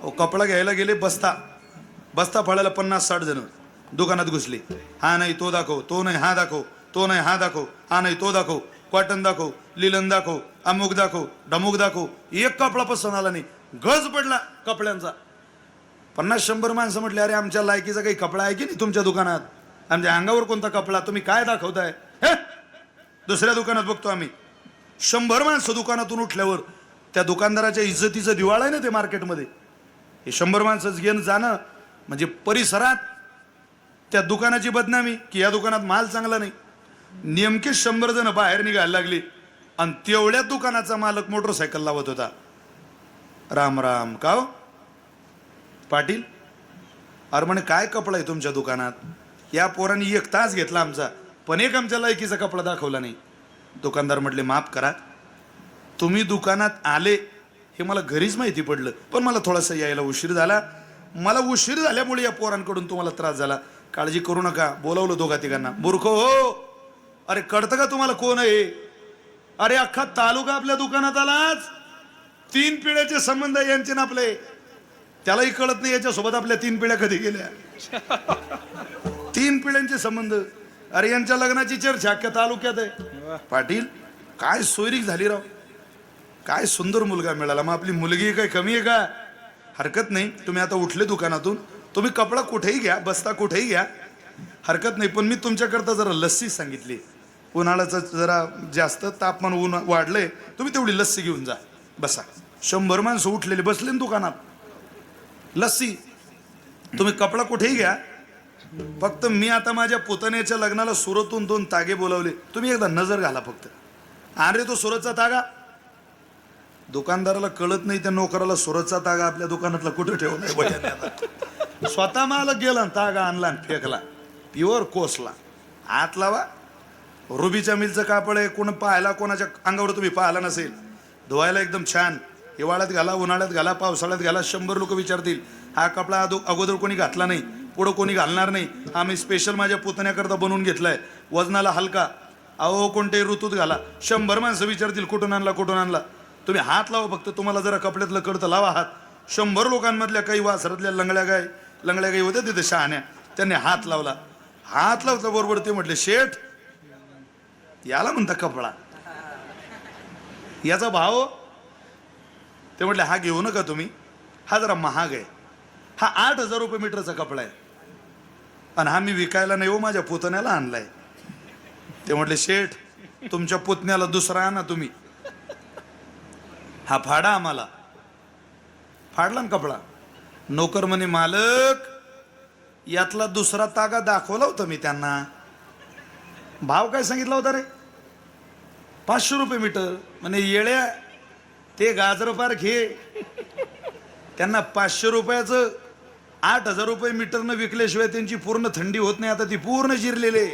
अहो कपडा घ्यायला गेले बस्ता. बस्ता फाळायला पन्नास साठ जण. दुकानात घुसले. हा नाही तो दाखव. तो नाही हा दाखव. तो नाही हा दाखव. हा नाही तो दाखव. कॉटन दाखव लिलन दाखव अमुक दाखव डमुक दाखव. एक कपडा पसंत आला नाही. गज पडला कपड्यांचा. पन्नास शंभर माणसं म्हटले अरे आमच्या लायकीचा काही कपडा आहे की नाही तुमच्या दुकानात? आमच्या अंगावर कोणता कपडा? तुम्ही काय दाखवताय? हे? दुसऱ्या दुकानात बघतो आम्ही. शंभर माणसं दुकानातून उठल्यावर त्या दुकानदाराच्या इज्जतीचं दिवाळ आहे ना ते मार्केटमध्ये हे शंभर माणसं घेणं जाणं म्हणजे परिसरात त्या दुकानाची बदनामी की या दुकानात माल चांगला नाही. नेमके शंभर जण बाहेर निघायला लागले आणि तेवढ्या दुकानाचा मालक मोटरसायकल लावत होता. राम राम का हो? पाटील अरे म्हणे काय कपडा आहे तुमच्या दुकानात? या पोरांनी एक तास घेतला आमचा पण एक आमच्या लायकीचा कपडा दाखवला नाही. दुकानदार म्हटले माफ करा. तुम्ही दुकानात आले हे मला घरीच माहिती पडलं. पण मला थोडासा यायला उशीर झाला. मला उशीर झाल्यामुळे या पोरांकडून तुम्हाला त्रास झाला. काळजी करू नका. बोलावलं दोघा तिघांना. मूर्ख हो. अरे कळतं का तुम्हाला कोण आहे? अरे अख्खा तालुका आपल्या दुकानात आलाच. तीन पिढ्याचे संबंध आहे यांचे ना आपले. त्यालाही कळत नाही याच्यासोबत आपल्या तीन पिढ्या कधी गेल्या. तीन पिढ्यांचे संबंध. अरे यांच्या लग्नाची चर्चा अख्ख्या तालुक्यात आहे. पाटील काय सोयरीक झाली राव. काय सुंदर मुलगा मिळाला. मग आपली मुलगी काय? कमी आहे का? हरकत नाही. तुम्ही आता उठले दुकानातून. तुम्ही कपडा कुठेही घ्या बस्ता कुठेही घ्या. हरकत नाही. पण मी तुमच्याकरता जरा लस्सी सांगितली. उन्हाळ्याचं जरा जास्त तापमान ऊन वाढलंय. तुम्ही तेवढी लस्सी घेऊन जा. बसा. शंभर माणसं उठलेले बसले ना दुकानात. लस्सी. तुम्ही कपडा कुठेही घ्या. फक्त मी आता माझ्या पुतण्याच्या लग्नाला सुरतून दोन तागे बोलावले. तुम्ही एकदा नजर घाला फक्त. अरे तो सुरतचा तागा. दुकानदाराला कळत नाही त्या नोकराला सुरतचा तागा आपल्या दुकानातला कुठे ठेवला स्वतः मला गेला तागा आणला आणि फेकला. प्युअर कोसला. आत लावा. रुबीच्या मिलचं कापड आहे कोण पाहायला कोणाच्या अंगावर तुम्ही पाहिला नसेल. धुवायला एकदम छान. हिवाळ्यात घाला उन्हाळ्यात घाला पावसाळ्यात घाला शंभर लोक विचारतील हा कपडा अदो अगोदर कोणी घातला नाही पुढं कोणी घालणार नाही. हा मी स्पेशल माझ्या पुतण्याकरता बनवून घेतलाय. वजनाला हलका. अहो कोणत्याही ऋतूत घाला. शंभर माणसं विचारतील कुठून आणला कुठून आणला? तुम्ही हात लावा फक्त. तुम्हाला जरा कपड्यातलं कळतं. लावा हात. शंभर लोकांमधल्या काही वासरातल्या लंगड्या गाय लंगड्या गाई होत्या तिथे शहाण्या. त्यांनी हात लावला. हात लावता बरोबर ते म्हटले शेठ याला म्हणता कपडा. याचा भाव? ते म्हटले हा घेऊ नका तुम्ही. हा जरा महाग आहे. हा आठ हजार रुपये मीटरचा कपडा आहे. आणि हा मी विकायला नाही हो माझ्या पुतण्याला आणलाय. ते म्हटले शेठ तुमच्या पुतण्याला दुसरा आणा तुम्ही. हा फाडा आम्हाला. फाडला ना कपडा. नोकर म्हणे मालक यातला दुसरा तागा दाखवला होता मी त्यांना. भाव काय सांगितला होता रे? पाचशे रुपये मीटर. म्हणे येळ्या ते गाजर पार घे. त्यांना पाचशे रुपयाचं आठ हजार रुपये मीटरनं विकल्याशिवाय त्यांची पूर्ण थंडी होत नाही. आता ती पूर्ण जिरलेले